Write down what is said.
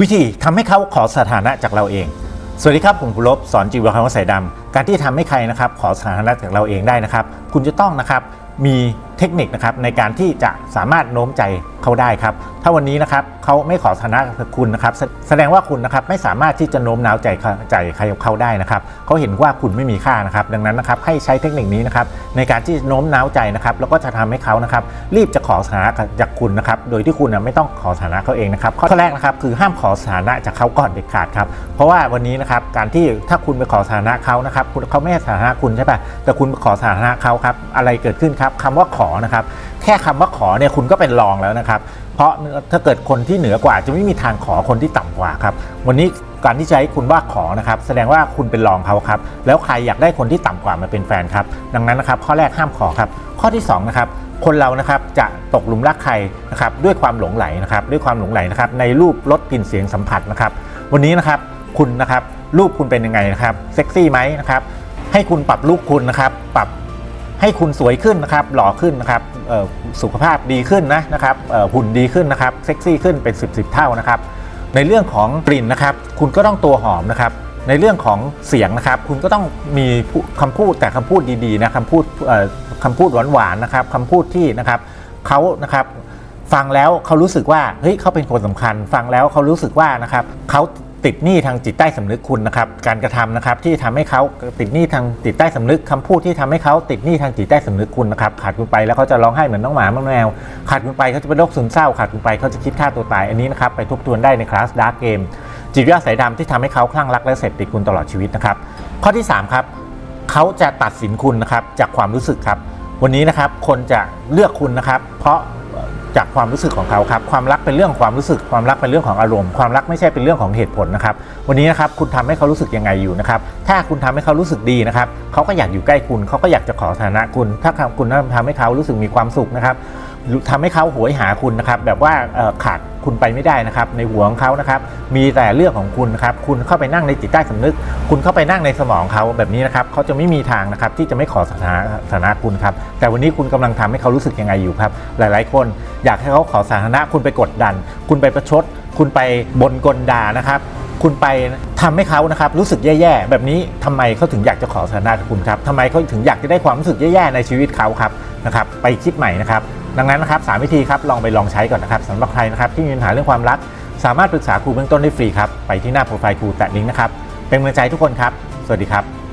วิธีทำให้เขาขอสถานะจากเราเอง สวัสดีครับผมภูลบสอนจีบคำว่าสายดำการที่ทำให้ใครนะครับขอสถานะจากเราเองได้นะครับ คุณจะต้องนะครับมีเทคนิคนะครับในการที่จะสามารถโน้มใจเขาได้ครับ ถ้าวันนี้นะครับเขาไม่ขอสถานะคุณนะครับ แสดงว่าคุณนะครับไม่สามารถที่จะโน้มน้าวใจใจใครเขาได้นะครับเขาเห็นว่าคุณไม่มีค่านะครับ ดังนั้นนะครับให้ใช้เทคนิคนี้นะครับในการที่โน้มน้าวใจนะครับแล้วก็จะทำให้เขานะครับรีบจะขอสถานะจากคุณนะครับโดยที่คุณไม่ต้องขอสถานะเขาเองนะครับข้อแรกนะครับคือห้ามขอสถานะจากเขาก่อนเด็ดขาดครับเพราะว่าวันนี้นะครับการที่ถ้าคุณไปขอสถานะเขานะครับเขาไม่ให้สถานะคุณใช่ปะแต่คุณไปขอสถานะเขาครับอะไรเกิดขึ้นครับคำว่าขอนะครับ แค่คำว่าขอเนี่ยคุณก็เป็นรองแล้วนะครับ เพราะถ้าเกิดคนที่เหนือกว่าจะไม่มีทางขอคนที่ต่ำกว่าครับ วันนี้การที่ใช้คุณว่าขอนะครับ แสดงว่าคุณเป็นรองเขาครับ แล้วใครอยากได้คนที่ต่ำกว่ามาเป็นแฟนครับ ดังนั้นนะครับ ข้อแรกห้ามขอครับ ข้อที่สองนะครับคนเรานะครับจะตกหลุมรักใครนะครับด้วยความหลงไหลนะครับด้วยความหลงไหลนะครับในรูปรสกลิ่นเสียงสัมผัสนะครับ วันนี้นะครับคุณนะครับรูปคุณเป็นยังไงนะครับเซ็กซี่ไหมนะครับให้คุณปรับรูปคุณนะครับปรับ ให้คุณสวยขึ้นนะครับหล่อขึ้นนะครับสุขภาพดีขึ้นนะนะครับหุ่นดีขึ้นนะครับเซ็กซี่ขึ้นเป็น 10บสเท่านะครับในเรื่องของกลิ่นนะครับ คุณก็ต้องตัวหอมนะครับ ในเรื่องของเสียงนะครับ คุณก็ต้องมีผู้คำพูดแต่คำพูดดีๆนะคำพูดเอ่อคำพูดหวานๆนะครับคำพูดที่นะครับเขานะครับฟังแล้วเขารู้สึกว่าเฮ้ยเขาเป็นคนสำคัญ ฟังแล้วเขารู้สึกว่านะครับเขา ติดหนี้ทางจิตใต้สำนึกคุณนะครับการกระทำนะครับที่ทำให้เขาติดหนี้ทางจิตใต้สำนึกคำพูดที่ทำให้เขาติดหนี้ทางจิตใต้สำนึกคุณนะครับขาดคุณไปแล้วเขาจะร้องไห้เหมือนน้องหมาน้องแมวขาดคุณไปเขาจะเป็นโรคซึมเศร้าขาดคุณไปเขาจะคิดฆ่าตัวตายอันนี้นะครับไปทบทวนได้ในคลาสดาร์กเกมจิตวิทยาสายดำที่ทำให้เขาคลั่งรักและเสพติดคุณตลอดชีวิตนะครับข้อที่ 3 ครับเขาจะตัดสินคุณนะครับจากความรู้สึกครับ วันนี้นะครับคนจะเลือกคุณนะครับ เพราะ จากความรู้สึกของเขาครับความรักเป็นเรื่องของความรู้สึกความรักเป็นเรื่องของอารมณ์ความรักไม่ใช่เป็นเรื่องของเหตุผลนะครับวันนี้นะครับคุณทำให้เขารู้สึกยังไงอยู่นะครับถ้าคุณทำให้เขารู้สึกดีนะครับเขาก็อยากอยู่ใกล้คุณเขาก็อยากจะขอสถานะคุณ ถ้าคุณทำให้เขารู้สึกมีความสุขนะครับ ทำให้เขาหวยหาคุณนะครับ แบบว่าขาดคุณไปไม่ได้นะครับ ในหัวของเขานะครับ มีแต่เรื่องของคุณนะครับ คุณเข้าไปนั่งในจิตใต้สำนึก คุณเข้าไปนั่งในสมองเขาแบบนี้นะครับเขาจะไม่มีทางนะครับ ที่จะไม่ขอสถานะสถานะคุณครับ แต่วันนี้คุณกำลังทำให้เขารู้สึกยังไงอยู่ครับ หลาย ๆ คนอยากให้เขาขอสถานะคุณไปกดดัน คุณไปประชด คุณไปบนกลด่านะครับคุณไปทำให้เขานะครับรู้สึกแย่ๆ แบบนี้ทำไมเขาถึงอยากจะขอสถานะจากคุณครับทำไมเขาถึงอยากจะได้ความรู้สึกแย่ๆในชีวิตเขาครับนะครับ ไปคิดใหม่นะครับ ดังนั้นนะครับสามวิธีครับลองไปลองใช้ก่อนนะครับสำหรับใครนะครับที่มีปัญหาเรื่องความรัก สามารถปรึกษาครูเบื้องต้นได้ฟรีครับไปที่หน้าโปรไฟล์ครูแตะลิงก์นะครับเป็นกำลังใจทุกคนครับ สวัสดีครับ